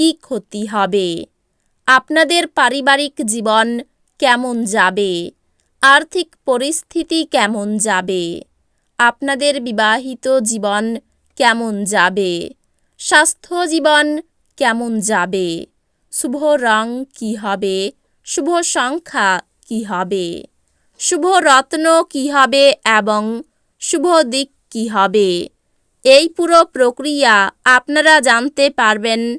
কি ক্ষতি হবে? আপনাদের পারিবারিক জীবন কেমন যাবে? আর্থিক পরিস্থিতি কেমন যাবে? আপনাদের বিবাহিত জীবন কেমন যাবে? স্বাস্থ্য জীবন কেমন যাবে? শুভ রং কি হবে? শুভ সংখ্যা কি হবে? শুভ রত্ন কি হবে এবং শুভ দিক কি হবে? এই পুরো প্রক্রিয়া আপনারা জানতে পারবেন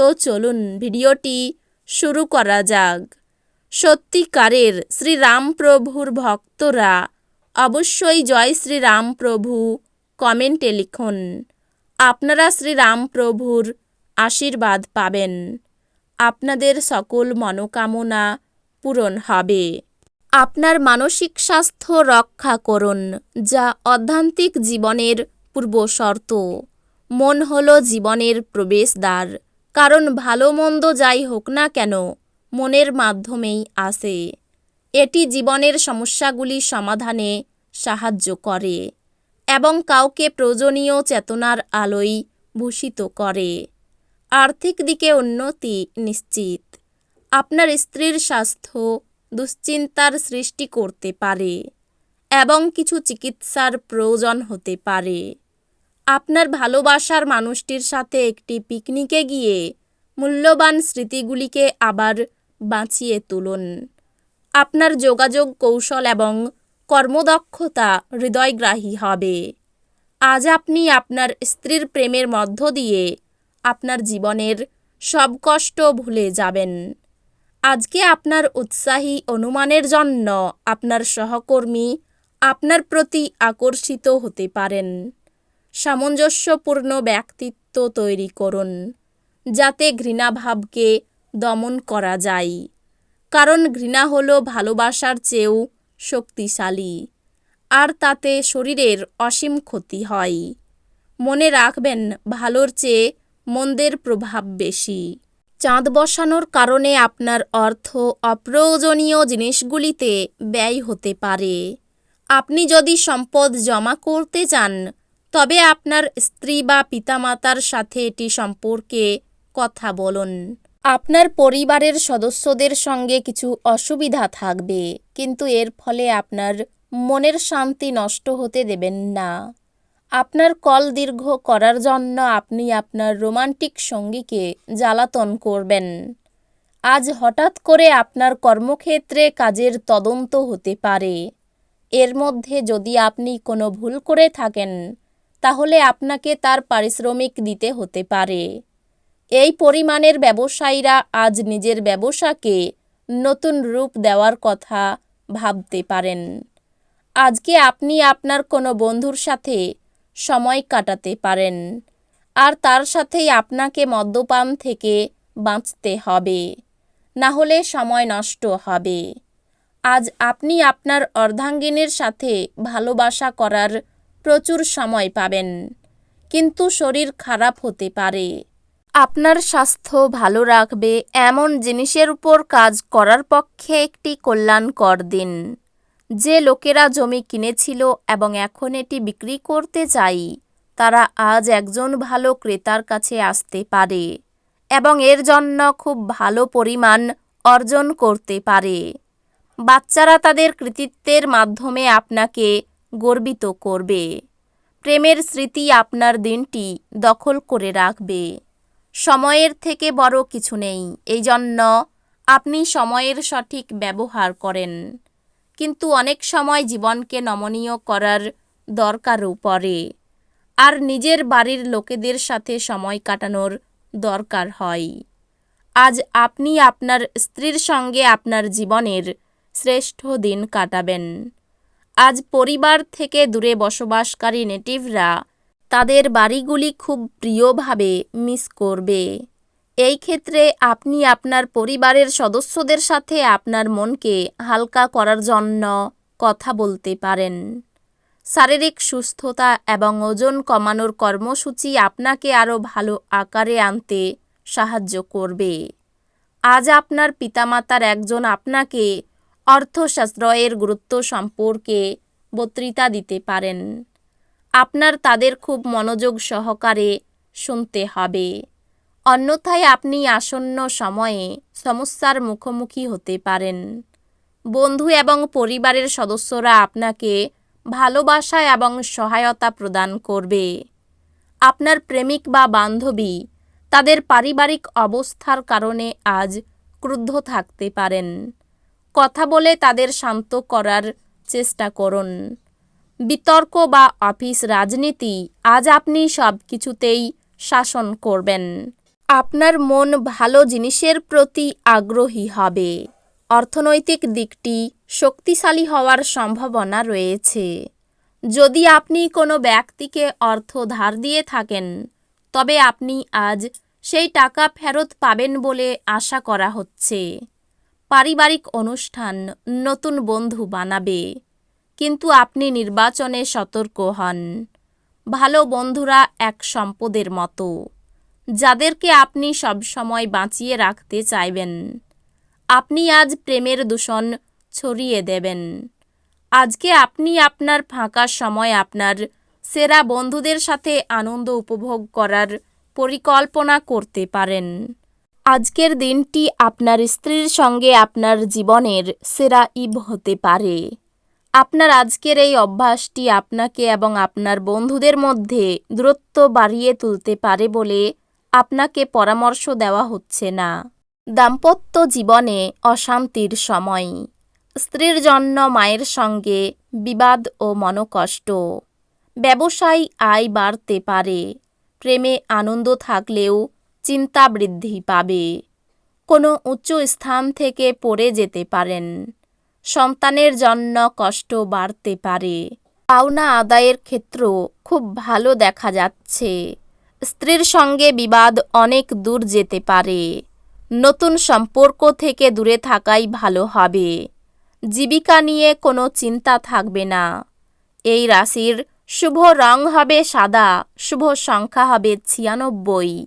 তো চলুন ভিডিওটি শুরু করা যাক। সত্যিকারের শ্রীরামপ্রভুর ভক্তরা অবশ্যই জয় শ্রীরামপ্রভু কমেন্টে লিখুন। আপনারা শ্রীরামপ্রভুর আশীর্বাদ পাবেন। আপনাদের সকল মনোকামনা পূরণ হবে। আপনার মানসিক স্বাস্থ্য রক্ষা করুন, যা অধ্যান্তিক জীবনের পূর্বশর্ত। মন হল জীবনের প্রবেশদ্বার। কারণ ভালো মন্দ যাই হোক না কেন, মনের মাধ্যমেই আসে। এটি জীবনের সমস্যাগুলি সমাধানে সাহায্য করে এবং কাউকে প্রয়োজনীয় চেতনার আলোয় ভূষিত করে। আর্থিক দিকে উন্নতি নিশ্চিত। আপনার স্ত্রীর স্বাস্থ্য দুশ্চিন্তার সৃষ্টি করতে পারে এবং কিছু চিকিৎসার প্রয়োজন হতে পারে। আপনার ভালোবাসার মানুষটির সাথে একটি পিকনিকে গিয়ে মূল্যবান স্মৃতিগুলিকে আবার বাঁচিয়ে তুলুন। আপনার যোগাযোগ কৌশল এবং কর্মদক্ষতা হৃদয়গ্রাহী হবে। আজ আপনি আপনার স্ত্রীর প্রেমের মধ্য দিয়ে আপনার জীবনের সব কষ্ট ভুলে যাবেন। আজকে আপনার উৎসাহী অনুমানের জন্য আপনার সহকর্মী আপনার প্রতি আকর্ষিত হতে পারেন। সামঞ্জস্যপূর্ণ ব্যক্তিত্ব তৈরি করুন, যাতে ঘৃণাভাবকে দমন করা যায়। কারণ ঘৃণা হলো ভালোবাসার চেয়েও শক্তিশালী, আর তাতে শরীরের অসীম ক্ষতি হয়। মনে রাখবেন, ভালোর চেয়ে মন্দের প্রভাব বেশি। চাঁদ বসানোর কারণে আপনার অর্থ অপ্রয়োজনীয় জিনিসগুলিতে ব্যয় হতে পারে। আপনি যদি সম্পদ জমা করতে চান তবে আপনার স্ত্রী বা পিতামাতার সাথে এটি সম্পর্কে কথা বলুন। আপনার পরিবারের সদস্যদের সঙ্গে কিছু অসুবিধা থাকবে, কিন্তু এর ফলে আপনার মনের শান্তি নষ্ট হতে দেবেন না। আপনার কল দীর্ঘ করার জন্য আপনি আপনার রোমান্টিক সঙ্গীকে জ্বালাতন করবেন। আজ হঠাৎ করে আপনার কর্মক্ষেত্রে কাজের তদন্ত হতে পারে। এর মধ্যে যদি আপনি কোনো ভুল করে থাকেন তাহলে আপনাকে তার পারিশ্রমিক দিতে হতে পারে। এই পরিমাণের ব্যবসায়ীরা আজ নিজের ব্যবসাকে নতুন রূপ দেওয়ার কথা ভাবতে পারেন। আজকে আপনি আপনার কোনো বন্ধুর সাথে সময় কাটাতে পারেন আর তার সাথেই আপনাকে মদ্যপান থেকে বাঁচতে হবে, না হলে সময় নষ্ট হবে। আজ আপনি আপনার অর্ধাঙ্গিনীর সাথে ভালোবাসা করার প্রচুর সময় পাবেন। কিন্তু শরীর খারাপ হতে পারে। আপনার স্বাস্থ্য ভালো রাখবে এমন জিনিসের উপর কাজ করার পক্ষে একটি কল্যাণকর দিন। যে লোকেরা জমি কিনেছিল এবং এখন এটি বিক্রি করতে চাই, তারা আজ একজন ভালো ক্রেতার কাছে আসতে পারে এবং এর জন্য খুব ভালো পরিমাণ অর্জন করতে পারে। বাচ্চারা তাদের কৃতিত্বের মাধ্যমে আপনাকে গর্বিত করবে। প্রেমের স্মৃতি আপনার দিনটি দখল করে রাখবে। সময়ের থেকে বড় কিছু নেই এই জন্য আপনি সময়ের সঠিক ব্যবহার করেন। কিন্তু অনেক সময় জীবনকে নমনীয় করার দরকারও পড়ে। আর নিজের বাড়ির লোকেদের সাথে সময় কাটানোর দরকার হয়। আজ আপনি আপনার স্ত্রীর সঙ্গে আপনার জীবনের শ্রেষ্ঠ দিন কাটাবেন। আজ পরিবার থেকে দূরে বসবাসকারী নেটিভরা তাদের বাড়িগুলি খুব প্রিয়ভাবে মিস করবে। এই ক্ষেত্রে আপনি আপনার পরিবারের সদস্যদের সাথে আপনার মনকে হালকা করার জন্য কথা বলতে পারেন। শারীরিক সুস্থতা এবং ওজন কমানোর কর্মসূচি আপনাকে আরও ভালো আকারে আনতে সাহায্য করবে। আজ আপনার পিতামাতার একজন আপনাকে অর্থশাস্ত্রয়ের গুরুত্ব সম্পর্কে বক্তৃতা দিতে পারেন। আপনার তাদের খুব মনোযোগ সহকারে শুনতে হবে। অন্যথায় আপনি আসন্ন সময়ে সমস্যার মুখোমুখি হতে পারেন। বন্ধু এবং পরিবারের সদস্যরা আপনাকে ভালোবাসা এবং সহায়তা প্রদান করবে। আপনার প্রেমিক বা বান্ধবী তাদের পারিবারিক অবস্থার কারণে আজ ক্রুদ্ধ থাকতে পারেন। কথা বলে তাদের শান্ত করার চেষ্টা করুন। বিতর্ক বা অফিস রাজনীতি আজ আপনি সব কিছুতেই শাসন করবেন। আপনার মন ভালো জিনিসের প্রতি আগ্রহী হবে। অর্থনৈতিক দিকটি শক্তিশালী হওয়ার সম্ভাবনা রয়েছে। যদি আপনি কোনো ব্যক্তিকে অর্থ ধার দিয়ে থাকেন, তবে আপনি আজ সেই টাকা ফেরত পাবেন বলে আশা করা হচ্ছে। পারিবারিক অনুষ্ঠান নতুন বন্ধু বানাবে। কিন্তু আপনি নির্বাচনে সতর্ক হন। ভালো বন্ধুরা এক সম্পদের মতো। যাদেরকে আপনি সবসময় বাঁচিয়ে রাখতে চাইবেন। আপনি আজ প্রেমের দূষণ ছড়িয়ে দেবেন। আজকে আপনি আপনার ফাঁকা সময় আপনার সেরা বন্ধুদের সাথে আনন্দ উপভোগ করার পরিকল্পনা করতে পারেন। আজকের দিনটি আপনার স্ত্রীর সঙ্গে আপনার জীবনের সেরা ইব হতে পারে। আপনার আজকের এই অভ্যাসটি আপনাকে এবং আপনার বন্ধুদের মধ্যে দূরত্ব বাড়িয়ে তুলতে পারে বলে আপনাকে পরামর্শ দেওয়া হচ্ছে না। দাম্পত্য জীবনে অশান্তির সময়। স্ত্রীর জন্য মায়ের সঙ্গে বিবাদ ও মনকষ্ট। ব্যবসায় আয় বাড়তে পারে। প্রেমে আনন্দ থাকলেও চিন্তা বৃদ্ধি পাবে। কোনো উচ্চ স্থান থেকে পড়ে যেতে পারেন। সন্তানের জন্য কষ্ট বাড়তে পারে। পাওনা আদায়ের ক্ষেত্র খুব ভালো দেখা যাচ্ছে। স্ত্রীর সঙ্গে বিবাদ অনেক দূর যেতে পারে। নতুন সম্পর্ক থেকে দূরে থাকাই ভালো হবে। জীবিকা নিয়ে কোনো চিন্তা থাকবে না। এই রাশির শুভ রং হবে সাদা, শুভ সংখ্যা হবে ছিয়ানব্বই।